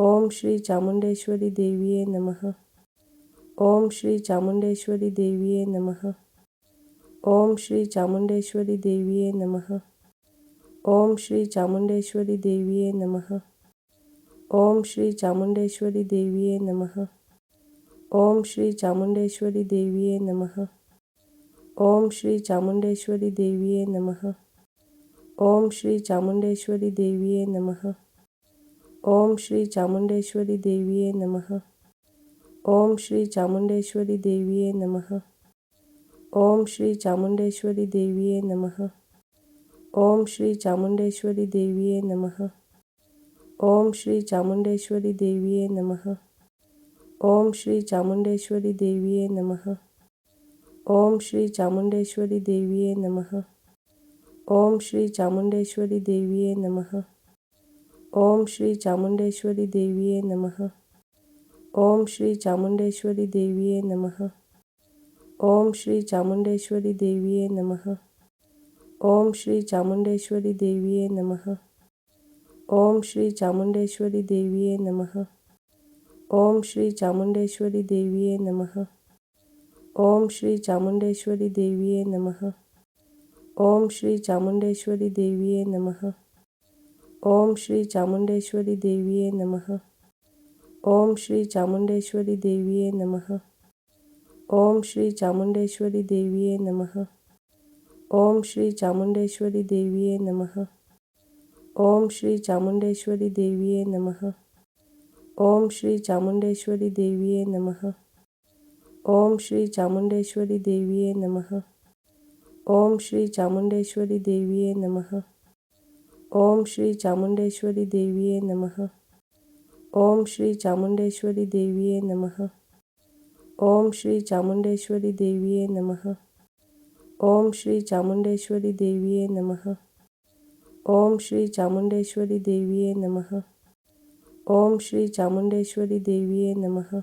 ओम श्री चामुंडेश्वरी देवीये नमः। ओम श्री चामुंडेश्वरी देवीये नमः। ओम श्री चामुंडेश्वरी देवीये नमः। ओम श्री चामुंडेश्वरी देवीये नमः। ओम श्री चामुंडेश्वरी देवीये नमः। ओम श्री चामुंडेश्वरी देवीये नमः। ओम श्री चामुंडेश्वरी देवीये नमः। ओम श्री चामुंडेश्वरी देवीये नमः। ओम श्री चामुंडेश्वरी देवीये नमः। ओम श्री चामुंडेश्वरी देवीये नमः। ओम श्री चामुंडेश्वरी देवीये नमः। ओम श्री चामुंडेश्वरी देवीये नमः। ओम श्री चामुंडेश्वरी देवीये नमः। ओम श्री चामुंडेश्वरी देवीये नमः। ओम श्री चामुंडेश्वरी देवीये नमः। ओम श्री चामुंडेश्वरी देवीये नमः। ओम श्री चामुंडेश्वरी देवीये नमः। ओम श्री चामुंडेश्वरी देवीये नमः। ओम श्री चामुंडेश्वरी देवीये नमः। ओम श्री चामुंडेश्वरी देवीये नमः। ओम श्री चामुंडेश्वरी देवीये नमः। ओम श्री चामुंडेश्वरी देवीये नमः। ओम श्री चामुंडेश्वरी देवीये नमः। ओम श्री चामुंडेश्वरी देवीये नमः। ओम श्री चामुंडेश्वरी देवीये नमः। ओम श्री चामुंडेश्वरी देवीये नमः। ओम श्री चामुंडेश्वरी देवीये नमः। ओम श्री चामुंडेश्वरी देवीये नमः। ओम श्री चामुंडेश्वरी देवीये नमः। ओम श्री चामुंडेश्वरी देवीये नमः। ओम श्री चामुंडेश्वरी देवीये नमः। ओम श्री चामुंडेश्वरी देवीये नमः। ओम श्री चामुंडेश्वरी देवीये नमः। ओम श्री चामुंडेश्वरी देवीये नमः। ओम श्री चामुंडेश्वरी देवीये नमः। ओम श्री चामुंडेश्वरी देवीये नमः। ओम श्री चामुंडेश्वरी देवीये नमः। ओम श्री चामुंडेश्वरी देवीये नमः।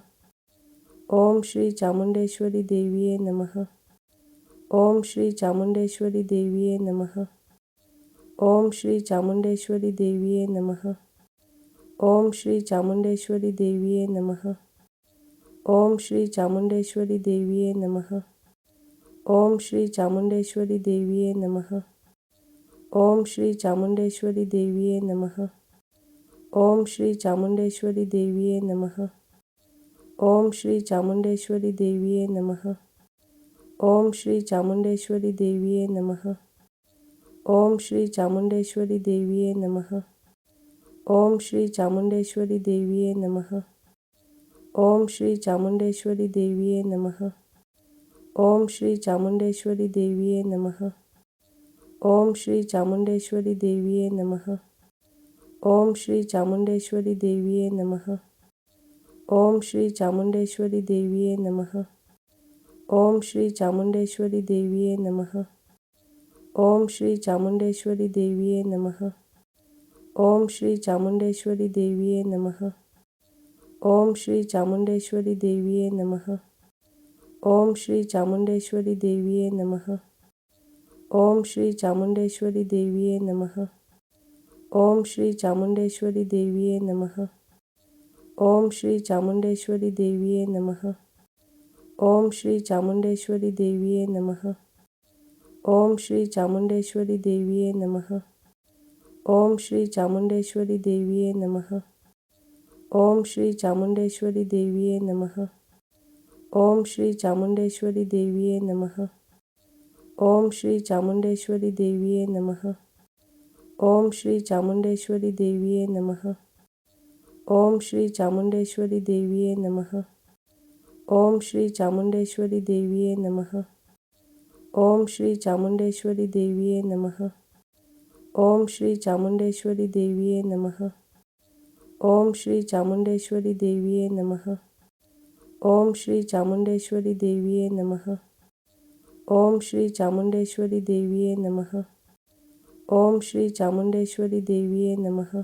ओम श्री चामुंडेश्वरी देवीये नमः। ओम श्री चामुंडेश्वरी देवीये नमः। ओम श्री चामुंडेश्वरी देवीये नमः। ओम श्री चामुंडेश्वरी देवीये नमः। ओम श्री चामुंडेश्वरी देवीये नमः। ओम श्री चामुंडेश्वरी देवीये नमः। ओम श्री चामुंडेश्वरी देवीये नमः। ओम श्री चामुंडेश्वरी देवीये नमः। ओम श्री चामुंडेश्वरी देवीये नमः। ओम श्री चामुंडेश्वरी देवीये नमः। ओम श्री चामुंडेश्वरी देवीये नमः। ओम श्री चामुंडेश्वरी देवीये नमः। ओम श्री चामुंडेश्वरी देवीये नमः। ओम श्री चामुंडेश्वरी देवीये नमः। ओम श्री चामुंडेश्वरी देवीये नमः। ओम श्री चामुंडेश्वरी देवीये नमः। ओम श्री चामुंडेश्वरी देवीये नमः। ओम श्री चामुंडेश्वरी देवीये नमः। ओम श्री चामुंडेश्वरी देवीये नमः। ओम श्री चामुंडेश्वरी देवीये नमः। ओम श्री चामुंडेश्वरी देवीये नमः। ओम श्री चामुंडेश्वरी देवीये नमः। ओम श्री चामुंडेश्वरी देवीये नमः। ओम श्री चामुंडेश्वरी देवीये नमः। ओम श्री चामुंडेश्वरी देवीये नमः। ओम श्री चामुंडेश्वरी देवीये नमः। ओम श्री चामुंडेश्वरी देवीये नमः। ओम श्री चामुंडेश्वरी देवीये नमः। ओम श्री चामुंडेश्वरी देवीये नमः। ओम श्री चामुंडेश्वरी देवीये नमः। ओम श्री चामुंडेश्वरी देवीये नमः। ओम श्री चामुंडेश्वरी देवीये नमः। ओम श्री चामुंडेश्वरी देवीये नमः। ओम श्री चामुंडेश्वरी देवीये नमः। ओम श्री चामुंडेश्वरी देवीये नमः। ओम श्री चामुंडेश्वरी देवीये नमः। ओम श्री चामुंडेश्वरी देवीये नमः। ओम श्री चामुंडेश्वरी देवीये नमः। ओम श्री चामुंडेश्वरी देवीये नमः। ओम श्री चामुंडेश्वरी देवीये नमः।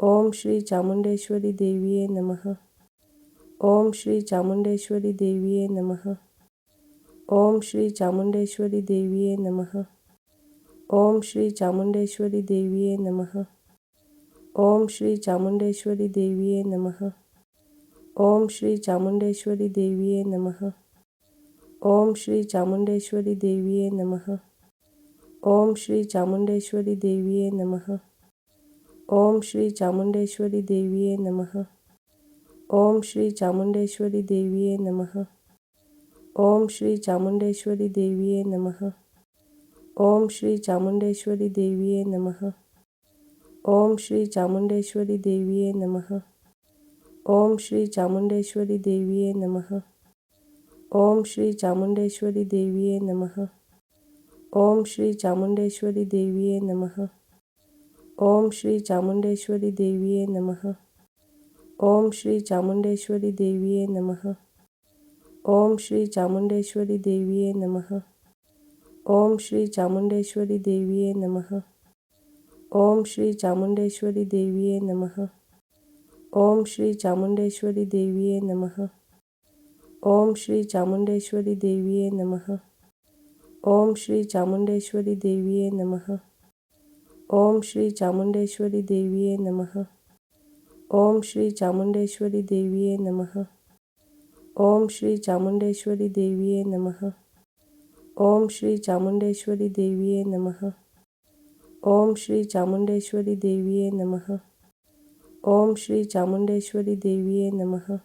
ओम श्री चामुंडेश्वरी देवीये नमः। ओम श्री चामुंडेश्वरी देवीये नमः। ओम श्री चामुंडेश्वरी देवीये नमः। ओम श्री चामुंडेश्वरी देवीये नमः। ओम श्री चामुंडेश्वरी देवीये नमः। ओम श्री चामुंडेश्वरी देवीये नमः। ओम श्री चामुंडेश्वरी देवीये नमः। ओम श्री चामुंडेश्वरी देवीये नमः। ओम श्री चामुंडेश्वरी देवीये नमः। ओम श्री चामुंडेश्वरी देवीये नमः। ओम श्री चामुंडेश्वरी देवीये नमः। ओम श्री चामुंडेश्वरी देवीये नमः। ओम श्री चामुंडेश्वरी देवीये नमः। ओम श्री चामुंडेश्वरी देवीये नमः। ओम श्री चामुंडेश्वरी देवीये नमः। ओम श्री चामुंडेश्वरी देवीये नमः। ओम श्री चामुंडेश्वरी देवीये नमः। ओम श्री चामुंडेश्वरी देवीये नमः। ओम श्री चामुंडेश्वरी देवीये नमः। ओम श्री चामुंडेश्वरी देवीये नमः। ओम श्री चामुंडेश्वरी देवीये नमः। ओम श्री चामुंडेश्वरी देवीये नमः। ओम श्री चामुंडेश्वरी देवीये नमः। ओम श्री चामुंडेश्वरी देवीये नमः। ओम श्री चामुंडेश्वरी देवीये नमः। ओम श्री चामुंडेश्वरी देवीये नमः। ओम श्री चामुंडेश्वरी देवीये नमः। ओम श्री चामुंडेश्वरी देवीये नमः। ओम श्री चामुंडेश्वरी देवीये नमः। ओम श्री चामुंडेश्वरी देवीये नमः।